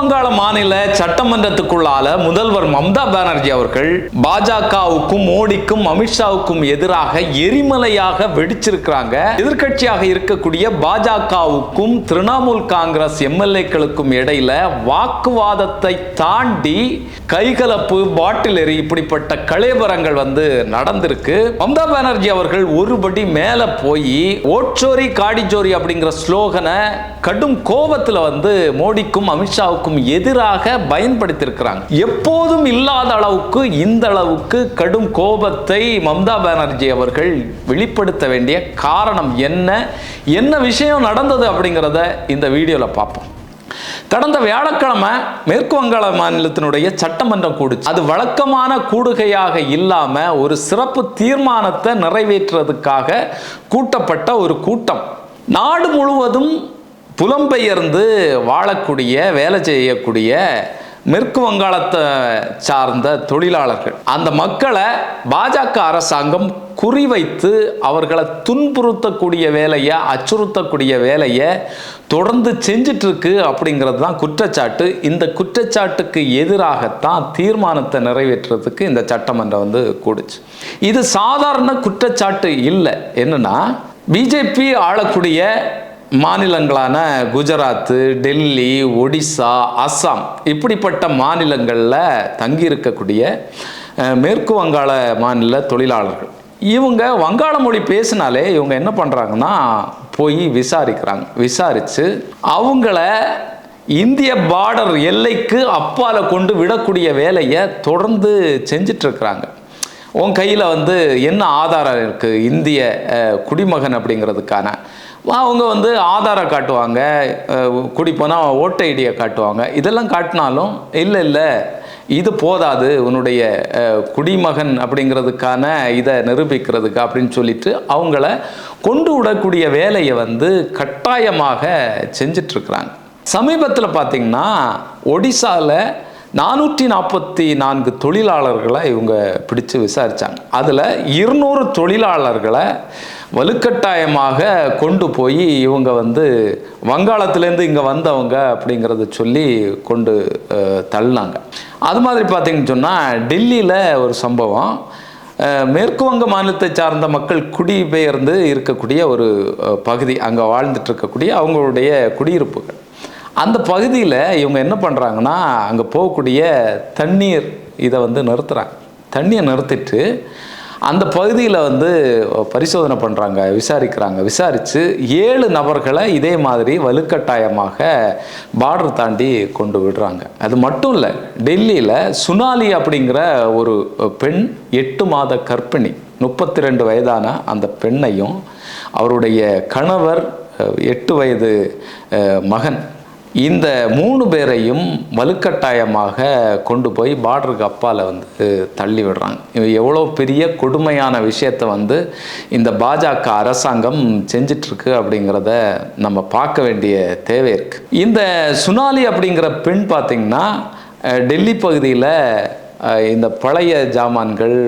வங்காள மாநில சட்டமன்றத்துக்குள்ளால முதல்வர் மம்தா பானர்ஜி அவர்கள் பாஜகவுக்கும் மோடிக்கும் அமித்ஷாவுக்கும் எதிராக எரிமலையாக வெடிச்சிருக்கிறாங்க. எதிர்க்கட்சியாக இருக்கக்கூடிய பாஜகவுக்கும் திரிணாமுல் காங்கிரஸ் எம்எல்ஏக்களுக்கும் இடையில வாக்குவாதத்தை தாண்டி கைகலப்பு பாட்டில் எரி இப்படிப்பட்ட கலேபரங்கள் வந்து நடந்திருக்கு. மம்தா பானர்ஜி அவர்கள் ஒருபடி மேல போய் ஓட்சோரி காடிச்சோரி அப்படிங்கிற ஸ்லோகனை கடும் கோபத்தில் வந்து மோடிக்கும் அமித்ஷாவுக்கும் எதிராக பயன்படுத்தியிருக்கிறாங்க. எப்போதும் இல்லாத அளவுக்கு இந்த அளவுக்கு கடும் கோபத்தை மம்தா பானர்ஜி அவர்கள் வெளிப்படுத்த வேண்டிய காரணம் என்ன? என்ன விஷயம் நடந்தது அப்படிங்கிறத இந்த வீடியோவில் பார்ப்போம். கடந்த வியாழக்கிழமை மேற்கு வங்காள மாநிலத்தினுடைய சட்டமன்றம் கூடுச்சு. அது வழக்கமான கூடுகையாக இல்லாம ஒரு சிறப்பு தீர்மானத்தை நிறைவேற்றுறதுக்காக கூட்டப்பட்ட ஒரு கூட்டம். நாடு முழுவதும் புலம்பெயர்ந்து வாழக்கூடிய வேலை செய்யக்கூடிய மேற்கு வங்காளத்தை சார்ந்த தொழிலாளர்கள். அந்த மக்களை பாஜக அரசாங்கம் குறிவைத்து அவர்களை துன்புறுத்தக்கூடிய வேலையை அச்சுறுத்தக்கூடிய வேலையை தொடர்ந்து செஞ்சிட்ருக்கு அப்படிங்கிறது தான் குற்றச்சாட்டு. இந்த குற்றச்சாட்டுக்கு எதிராகத்தான் தீர்மானத்தை நிறைவேற்றுறதுக்கு இந்த சட்டமன்றம் வந்து கூடுச்சு. இது சாதாரண குற்றச்சாட்டு இல்லை. என்னன்னா பிஜேபி ஆளக்கூடிய மாநிலங்களான குஜராத்து டெல்லி ஒடிசா அஸ்ஸாம் இப்படிப்பட்ட மாநிலங்களில் தங்கியிருக்கக்கூடிய மேற்கு வங்காள மாநில தொழிலாளர்கள். இவங்க வங்காள மொழி பேசினாலே இவங்க என்ன பண்ணுறாங்கன்னா போய் விசாரிக்கிறாங்க. விசாரித்து அவங்கள இந்திய பார்டர் எல்லைக்கு அப்பால கொண்டு விடக்கூடிய வேலையை தொடர்ந்து செஞ்சிட்ருக்கிறாங்க. உன் கையில் வந்து என்ன ஆதாரம் இருக்குது இந்திய குடிமகன் அப்படிங்கிறதுக்கான. அவங்க வந்து ஆதாரம் காட்டுவாங்க குடிப்போனால் ஓட்டு போனால் ஓட்டை ஐடியை காட்டுவாங்க. இதெல்லாம் காட்டினாலும் இல்லை இல்லை இது போதாது உன்னுடைய குடிமகன் அப்படிங்கிறதுக்கான இதை நிரூபிக்கிறதுக்கு அப்படின்னு சொல்லிட்டு அவங்கள கொண்டு விடக்கூடிய வேலையை வந்து கட்டாயமாக செஞ்சிட்ருக்குறாங்க. சமீபத்தில் பார்த்தீங்கன்னா ஒடிசாவில் நானூற்றி நாற்பத்தி நான்கு தொழிலாளர்களை இவங்க பிடிச்சு விசாரித்தாங்க அதில் இருநூறு தொழிலாளர்களை வலுக்கட்டாயமாக கொண்டு போய் இவங்க வந்து வங்காளத்துலேருந்து இங்கே வந்தவங்க அப்படிங்கிறத சொல்லி கொண்டு தள்ளினாங்க. அது மாதிரி பார்த்தீங்கன்னு சொன்னால் டெல்லியில் ஒரு சம்பவம். மேற்கு வங்க மாநிலத்தை சார்ந்த மக்கள் குடிபெயர்ந்து இருக்கக்கூடிய ஒரு பகுதி அங்கே வாழ்ந்துட்டு இருக்கக்கூடிய அவங்களுடைய குடியிருப்புகள். அந்த பகுதியில் இவங்க என்ன பண்ணுறாங்கன்னா அங்கே போகக்கூடிய தண்ணீர் இதை வந்து நிறுத்துகிறாங்க தண்ணியை நிறுத்திட்டு அந்த பகுதியில் வந்து பரிசோதனை பண்ணுறாங்க விசாரிக்கிறாங்க. விசாரித்து ஏழு நபர்களை இதே மாதிரி வலுக்கட்டாயமாக பார்டர் தாண்டி கொண்டு விடுறாங்க. அது மட்டும் இல்லை டெல்லியில் சுனாலி அப்படிங்கிற ஒரு பெண் எட்டு மாத கர்ப்பிணி முப்பத்தி ரெண்டு வயதான அந்த பெண்ணையும் அவருடைய கணவர் எட்டு வயது மகன் இந்த மூணு பேரையும் வலுக்கட்டாயமாக கொண்டு போய் பார்டருக்கு அப்பால் வந்து தள்ளி விடுறாங்க. எவ்வளோ பெரிய கொடுமையான விஷயத்தை வந்து இந்த பாஜக அரசாங்கம் செஞ்சிட்ருக்கு அப்படிங்கிறத நம்ம பார்க்க வேண்டிய தேவை இருக்குது இந்த சுனாலி அப்படிங்கிற பெண் பார்த்திங்கன்னா டெல்லி பகுதியில் இந்த பழைய ஜாமான்கள்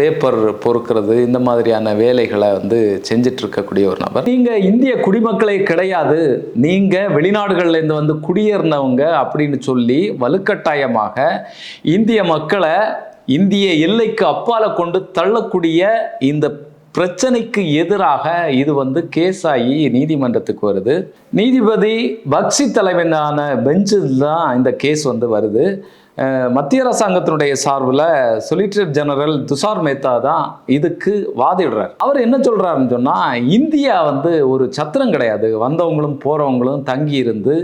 பேப்பர் பொறுக்கிறது இந்த மாதிரியான வேலைகளை வந்து செஞ்சுட்டு இருக்கக்கூடிய ஒரு நபர். நீங்க இந்திய குடிமக்களே கிடையாது. நீங்க வெளிநாடுகள்ல இருந்து வந்து குடியேறினவங்க அப்படின்னு சொல்லி வலுக்கட்டாயமாக இந்திய மக்களை இந்திய எல்லைக்கு அப்பால கொண்டு தள்ளக்கூடிய இந்த பிரச்சனைக்கு எதிராக இது வந்து கேஸ் ஆகி நீதிமன்றத்துக்கு வருது. நீதிபதி பக்சி தலைமையிலான பெஞ்சில் தான் இந்த கேஸ் வந்து வருது. மத்திய அரசாங்கத்தினுடைய சார்பில் சொலிசிட்டர் ஜெனரல் துஷார் மேத்தா தான் இதுக்கு வாதிடுறார். அவர் என்ன சொல்கிறாருன்னு சொன்னால் இந்தியா வந்து ஒரு சத்திரம் கிடையாது. வந்தவங்களும் போகிறவங்களும் தங்கி இருந்து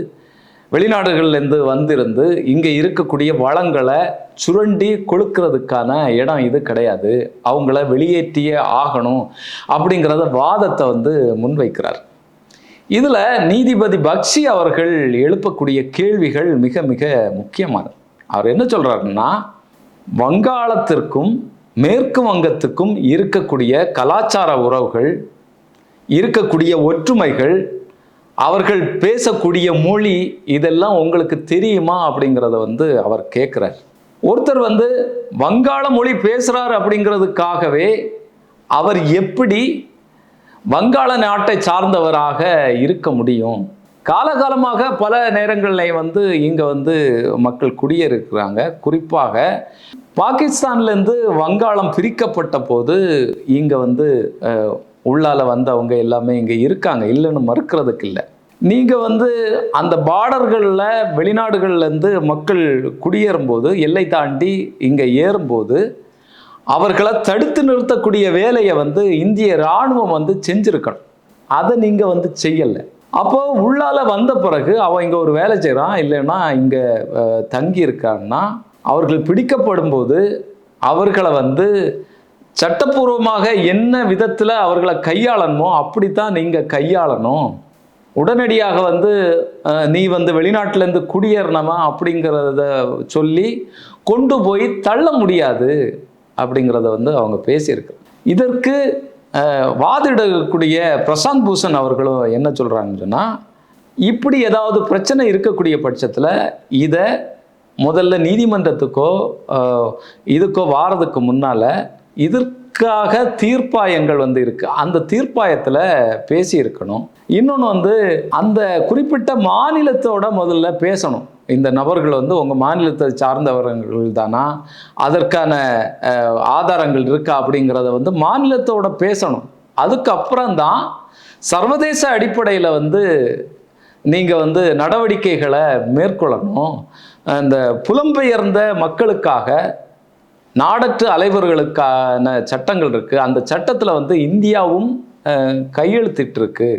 வெளிநாடுகள்லேருந்து வந்திருந்து இங்கே இருக்கக்கூடிய வளங்களை சுரண்டி கொழுக்கிறதுக்கான இடம் இது கிடையாது. அவங்கள வெளியேற்றியே ஆகணும் அப்படிங்கிறத வாதத்தை வந்து முன்வைக்கிறார். இதில் நீதிபதி பக்ஷி அவர்கள் எழுப்பக்கூடிய கேள்விகள் மிக மிக முக்கியமானது. அவர் என்ன சொல்றாருன்னா வங்காளத்திற்கும் மேற்கு வங்கத்துக்கும் இருக்கக்கூடிய கலாச்சார உறவுகள் இருக்கக்கூடிய ஒற்றுமைகள் அவர்கள் பேசக்கூடிய மொழி இதெல்லாம் உங்களுக்கு தெரியுமா அப்படிங்கிறத வந்து அவர் கேட்குறார் ஒருத்தர் வந்து வங்காள மொழி பேசுகிறார் அப்படிங்கிறதுக்காகவே அவர் எப்படி வங்காள நாட்டை சார்ந்தவராக இருக்க முடியும்? காலகாலமாக பல நேரங்களில் வந்து இங்கே வந்து மக்கள் குடியேறுக்கிறாங்க குறிப்பாக பாகிஸ்தான்லேருந்து வங்காளம் பிரிக்கப்பட்ட போது இங்கே வந்து உள்ளால் உள்ளால வந்தவங்க எல்லாமே இங்கே இருக்காங்க. இல்லைன்னு மறுக்கிறதுக்கு இல்லை. நீங்கள் வந்து அந்த பார்டர்களில் வெளிநாடுகள்லேருந்து மக்கள் குடியேறும்போது எல்லை தாண்டி இங்கே ஏறும்போது அவர்களை தடுத்து நிறுத்தக்கூடிய வேலையை வந்து இந்திய இராணுவம் வந்து செஞ்சுருக்கணும். அதை நீங்கள் வந்து செய்யலை. அப்போ உள்ளால வந்த பிறகு அவன் இங்கே ஒரு வேலை செய்கிறான் இல்லைன்னா இங்கே தங்கி இருக்கான்னா அவர்கள் பிடிக்கப்படும் போது அவர்களை வந்து சட்டப்பூர்வமாக என்ன விதத்தில் அவர்களை கையாளணுமோ அப்படித்தான் நீங்கள் கையாளணும். உடனடியாக வந்து நீ வந்து வெளிநாட்டிலேருந்து குடியேறணுமா அப்படிங்கிறத சொல்லி கொண்டு போய் தள்ள முடியாது அப்படிங்கிறத வந்து அவங்க பேசியிருக்கு. இதற்கு வாதிடக்கூடிய பிரசாந்த் பூஷன் அவர்களும் என்ன சொல்கிறாங்கன்னு சொன்னால் இப்படி ஏதாவது பிரச்சனை இருக்கக்கூடிய பட்சத்தில் இதை முதல்ல நீதிமன்றத்துக்கோ இதுக்கோ வாரதுக்கு முன்னால் இதற்காக தீர்ப்பாயங்கள் வந்து இருக்கு. அந்த தீர்ப்பாயத்தில் பேசியிருக்கணும். இன்னொன்று வந்து அந்த குறிப்பிட்ட மாநிலத்தோட முதல்ல பேசணும். இந்த நபர்கள் வந்து உங்கள் மாநிலத்தை சார்ந்தவர்கள் தானா? அதற்கான ஆதாரங்கள் இருக்கா அப்படிங்கிறத வந்து மாநிலத்தோட பேசணும். அதுக்கப்புறம் தான் சர்வதேச அடிப்படையில் வந்து நீங்கள் வந்து நடவடிக்கைகளை மேற்கொள்ளணும். அந்த புலம்பெயர்ந்த மக்களுக்காக நாடற்ற அலைவர்களுக்கான சட்டங்கள் இருக்குது அந்த சட்டத்தில் வந்து இந்தியாவும் கையெழுத்திட்டிருக்கு.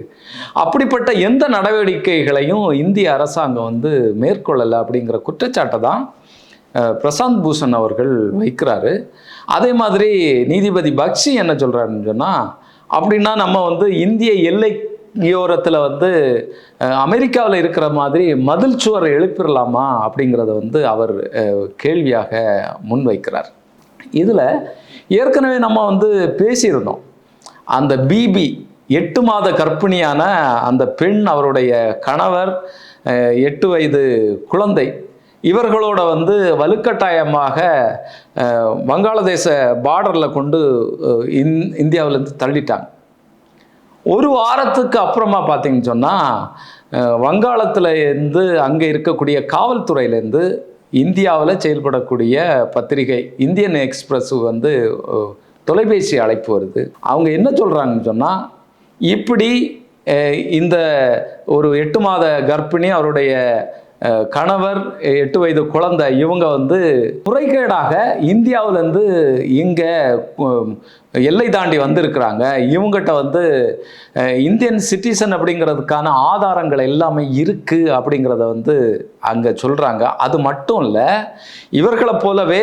அப்படிப்பட்ட எந்த நடவடிக்கைகளையும் இந்திய அரசாங்கம் வந்து மேற்கொள்ளலை அப்படிங்கிற குற்றச்சாட்டை தான் பிரசாந்த் பூஷன் அவர்கள் வைக்கிறாரு. அதே மாதிரி நீதிபதி பக்ஷி என்ன சொல்கிறாருன்னு சொன்னால் அப்படின்னா நம்ம வந்து இந்திய எல்லை யோரத்தில் வந்து அமெரிக்காவில் இருக்கிற மாதிரி மதில் சுவர் எழுப்பிடலாமா அப்படிங்கிறத வந்து அவர் கேள்வியாக முன்வைக்கிறார். இதில் ஏற்கனவே நம்ம வந்து பேசியிருந்தோம். அந்த பிபி எட்டு மாத கர்ப்பிணியான அந்த பெண் அவருடைய கணவர் எட்டு வயது குழந்தை இவர்களோட வந்து வலுக்கட்டாயமாக வங்காளதேச பார்டரில் கொண்டு இந் இந்தியாவிலேருந்து தள்ளிட்டாங்க. ஒரு வாரத்துக்கு அப்புறமா பார்த்தீங்கன்னு சொன்னால் வங்காளத்தில் இருந்து அங்கே இருக்கக்கூடிய காவல்துறையிலேருந்து இந்தியாவில் செயல்படக்கூடிய பத்திரிகை இந்தியன் எக்ஸ்பிரஸ் வந்து தொலைபேசி அழைப்பு வருது. அவங்க என்ன சொல்கிறாங்கன்னு சொன்னால் இப்படி இந்த ஒரு எட்டு மாத கர்ப்பிணி அவருடைய கணவர் எட்டு வயது குழந்தை இவங்க வந்து முறைகேடாக இந்தியாவிலேருந்து இங்கே எல்லை தாண்டி வந்திருக்கிறாங்க. இவங்ககிட்ட வந்து இந்தியன் சிட்டிசன் அப்படிங்கிறதுக்கான ஆதாரங்கள் எல்லாமே இருக்குது அப்படிங்கிறத வந்து அங்கே சொல்கிறாங்க அது மட்டும் இல்லை இவர்களை போலவே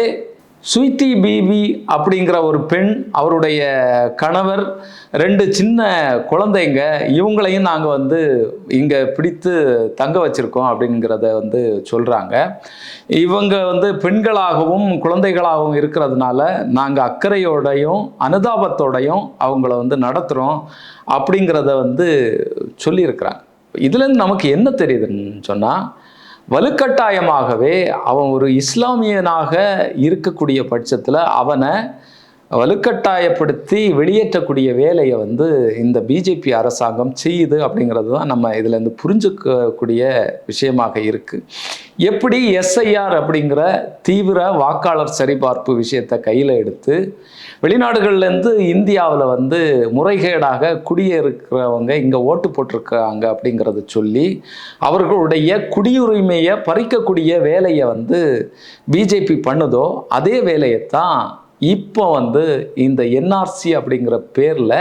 ஸ்வீட்டி பீபி அப்படிங்கிற ஒரு பெண் அவருடைய கணவர் ரெண்டு சின்ன குழந்தைங்க இவங்களையும் நாங்கள் வந்து இங்கே பிடித்து தங்க வச்சுருக்கோம் அப்படிங்கிறத வந்து சொல்கிறாங்க இவங்க வந்து பெண்களாகவும் குழந்தைகளாகவும் இருக்கிறதுனால நாங்கள் அக்கறையோடையும் அனுதாபத்தோடையும் அவங்கள வந்து நடத்துகிறோம் அப்படிங்கிறத வந்து சொல்லியிருக்கிறாங்க. இதுலேருந்து நமக்கு என்ன தெரியுதுன்னு சொன்னால் வலுக்கட்டாயமாகவே அவன் ஒரு இஸ்லாமியனாக இருக்கக்கூடிய பட்சத்தில் அவனை வலுக்கட்டாயப்படுத்தி வெளியேற்றக்கூடிய வேலையை வந்து இந்த பிஜேபி அரசாங்கம் செய்யுது அப்படிங்கிறது தான் நம்ம இதுலேருந்து புரிஞ்சுக்கக்கூடிய விஷயமாக இருக்குது எப்படி எஸ்ஐஆர் அப்படிங்கிற தீவிர வாக்காளர் சரிபார்ப்பு விஷயத்தை கையில் எடுத்து வெளிநாடுகள்லேருந்து இந்தியாவில் வந்து முறைகேடாக குடியேறுக்கிறவங்க இங்கே ஓட்டு போட்டிருக்காங்க அப்படிங்கிறத சொல்லி அவர்களுடைய குடியுரிமையை பறிக்கக்கூடிய வேலையை வந்து பிஜேபி பண்ணுதோ அதே வேலையை தான் இப்போ வந்து இந்த என்ஆர்சி அப்படிங்கிற பேரில்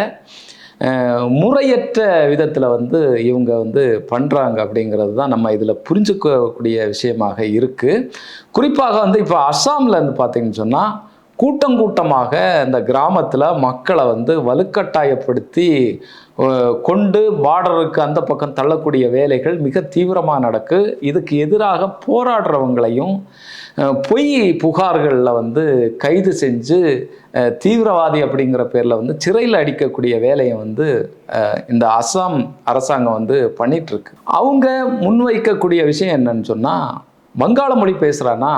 முறையற்ற விதத்தில் வந்து இவங்க வந்து பண்ணுறாங்க அப்படிங்கிறது தான் நம்ம இதில் புரிஞ்சுக்கக்கூடிய விஷயமாக இருக்குது குறிப்பாக வந்து இப்போ அஸ்ஸாமில் இருந்து பார்த்தீங்கன்னு சொன்னால் கூட்டம் கூட்டமாக இந்த கிராமத்தில் மக்களை வந்து வலுக்கட்டாயப்படுத்தி கொண்டு பார்டருக்கு அந்த பக்கம் தள்ளக்கூடிய வேலைகள் மிக தீவிரமாக நடக்கு. இதுக்கு எதிராக போராடுறவங்களையும் பொய் புகார்களில் வந்து கைது செஞ்சு தீவிரவாதி அப்படிங்கிற பேரில் வந்து சிறையில் அடிக்கக்கூடிய வேலையை வந்து இந்த அசாம் அரசாங்கம் வந்து பண்ணிகிட்ருக்கு அவங்க முன்வைக்கக்கூடிய விஷயம் என்னன்னு சொன்னால் வங்காள மொழி பேசுகிறான்னா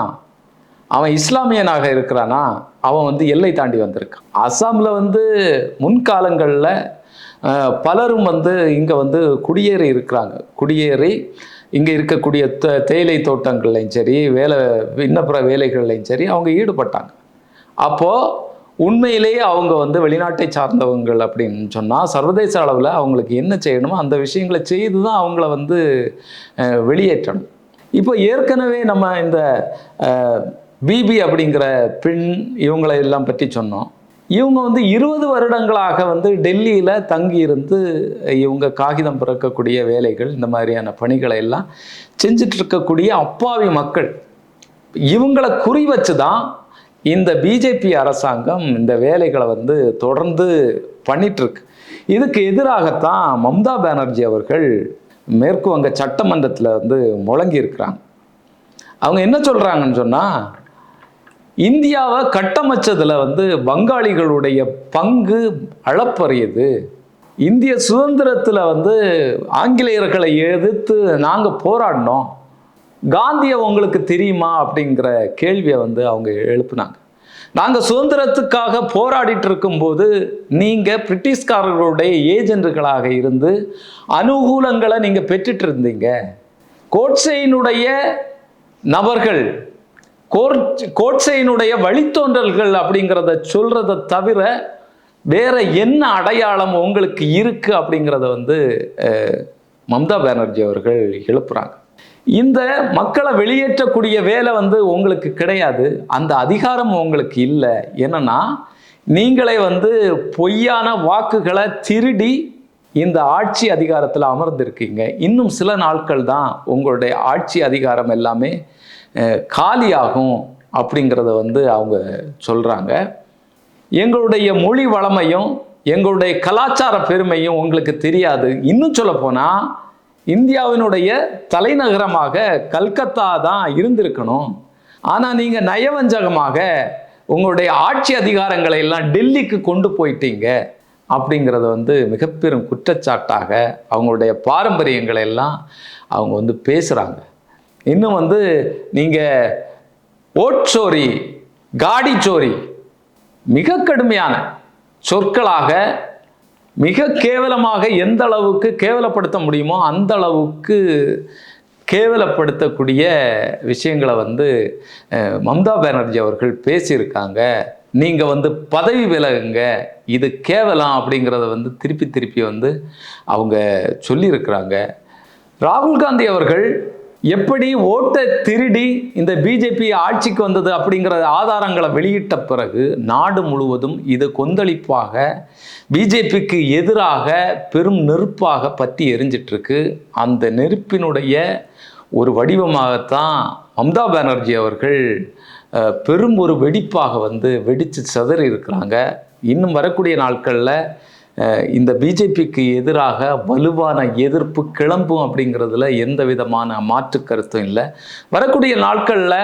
அவன் இஸ்லாமியனாக இருக்கிறானா? அவன் வந்து எல்லை தாண்டி வந்திருக்கான். அஸ்ஸாமில் வந்து முன்காலங்களில் பலரும் வந்து இங்கே வந்து குடியேறி இருக்கிறாங்க. குடியேறி இங்கே இருக்கக்கூடிய த தேயிலை தோட்டங்கள்லையும் சரி வேலை விண்ணப்புற வேலைகள்லையும் சரி அவங்க ஈடுபட்டாங்க. அப்போது உண்மையிலேயே அவங்க வந்து வெளிநாட்டை சார்ந்தவங்கள் அப்படின்னு சொன்னால் சர்வதேச அளவில் அவங்களுக்கு என்ன செய்யணுமோ அந்த விஷயங்களை செய்து தான் அவங்கள வந்து வெளியேற்றணும். இப்போ ஏற்கனவே நம்ம இந்த பிபி அப்படிங்கிற பெண் இவங்களை எல்லாம் பற்றி சொன்னோம். இவங்க வந்து இருபது வருடங்களாக வந்து டெல்லியில் தங்கியிருந்து இவங்க காகிதம் பிறக்கக்கூடிய வேலைகள் இந்த மாதிரியான பணிகளை எல்லாம் செஞ்சிட்டு இருக்கக்கூடிய அப்பாவி மக்கள். இவங்களை குறி வச்சு தான் இந்த பிஜேபி அரசாங்கம் இந்த வேலைகளை வந்து தொடர்ந்து பண்ணிட்டுருக்கு இதுக்கு எதிராகத்தான் மம்தா பானர்ஜி அவர்கள் மேற்கு வங்க சட்டமன்றத்தில் வந்து முழங்கி இருக்கிறாங்க அவங்க என்ன சொல்கிறாங்கன்னு சொன்னால் இந்தியாவை கட்டமைச்சதில் வந்து வங்காளிகளுடைய பங்கு அளப்பரியது. இந்திய சுதந்திரத்தில் வந்து ஆங்கிலேயர்களை எதிர்த்து நாங்கள் போராடினோம். காந்தியை உங்களுக்கு தெரியுமா அப்படிங்கிற கேள்வியை வந்து அவங்க எழுப்புனாங்க. நாங்கள் சுதந்திரத்துக்காக போராடிட்டு இருக்கும்போது நீங்கள் பிரிட்டிஷ்காரர்களுடைய ஏஜென்ட்டுகளாக இருந்து அனுகூலங்களை நீங்கள் பெற்றுட்டு இருந்தீங்க. கோட்சையினுடைய நபர்கள் கோட் கோட்சையினுடைய வழித்தோன்றல்கள் அப்படிங்கிறத சொல்றத தவிர வேற என்ன அடையாளம் உங்களுக்கு இருக்கு அப்படிங்கிறத வந்து மம்தா பானர்ஜி அவர்கள் எழுப்புறாங்க. இந்த மக்களை வெளியேற்றக்கூடிய வேலை வந்து உங்களுக்கு கிடையாது. அந்த அதிகாரம் உங்களுக்கு இல்லை. என்னன்னா நீங்களே வந்து பொய்யான வாக்குகளை திருடி இந்த ஆட்சி அதிகாரத்தில் அமர்ந்திருக்கீங்க. இன்னும் சில நாட்கள் தான் உங்களுடைய ஆட்சி அதிகாரம் எல்லாமே காலியாகும் அப்படிங்கிறத வந்து அவங்க சொல்கிறாங்க எங்களுடைய மொழி வளமையும் எங்களுடைய கலாச்சார பெருமையும் உங்களுக்கு தெரியாது. இன்னும் சொல்ல போனால் இந்தியாவினுடைய தலைநகரமாக கல்கத்தா தான் இருந்திருக்கணும். ஆனால் நீங்கள் நயவஞ்சகமாக உங்களுடைய ஆட்சி அதிகாரங்களை எல்லாம் டெல்லிக்கு கொண்டு போயிட்டீங்க அப்படிங்கிறத வந்து மிகப்பெரும் குற்றச்சாட்டாக அவங்களுடைய பாரம்பரியங்களை எல்லாம் அவங்க வந்து பேசுகிறாங்க இன்னும் வந்து நீங்கள் ஓட்சோரி காடி சோரி மிக கடுமையான சொற்களாக மிக கேவலமாக எந்த அளவுக்கு கேவலப்படுத்த முடியுமோ அந்த அளவுக்கு கேவலப்படுத்தக்கூடிய விஷயங்களை வந்து மம்தா பானர்ஜி அவர்கள் பேசியிருக்காங்க. நீங்கள் வந்து பதவி விலகுங்க. இது கேவலம் அப்படிங்கிறத வந்து திருப்பி திருப்பி வந்து அவங்க சொல்லியிருக்கிறாங்க. ராகுல் காந்தி அவர்கள் எப்படி ஓட்டை திருடி இந்த பிஜேபி ஆட்சிக்கு வந்தது அப்படிங்கிற ஆதாரங்களை வெளியிட்ட பிறகு நாடு முழுவதும் இது கொந்தளிப்பாக பிஜேபிக்கு எதிராக பெரும் நெருப்பாக பற்றி எரிஞ்சிட்ருக்கு அந்த நெருப்பினுடைய ஒரு வடிவமாகத்தான் மம்தா பானர்ஜி அவர்கள் பெரும் ஒரு வெடிப்பாக வந்து வெடித்து சிதறி இருக்கிறாங்க இன்னும் வரக்கூடிய நாட்களில் இந்த பிஜேபிக்கு எதிராக வலுவான எதிர்ப்பு கிளம்பும் அப்படிங்கிறதுல எந்த விதமான மாற்று கருத்தும் இல்லை. வரக்கூடிய நாட்களில்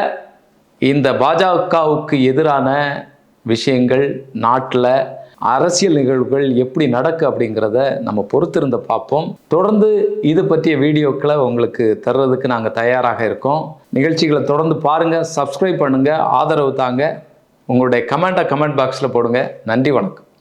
இந்த பாஜகவுக்கு எதிரான விஷயங்கள் நாட்டில் அரசியல் நிகழ்வுகள் எப்படி நடக்கு அப்படிங்கிறத நம்ம பொறுத்திருந்து பார்ப்போம். தொடர்ந்து இது பற்றிய வீடியோக்களை உங்களுக்கு தர்றதுக்கு நாங்கள் தயாராக இருக்கோம். நிகழ்ச்சிகளை தொடர்ந்து பாருங்கள் சப்ஸ்கிரைப் பண்ணுங்கள் ஆதரவு தாங்க. உங்களுடைய கமெண்ட்டை கமெண்ட் பாக்ஸில் போடுங்க. நன்றி வணக்கம்.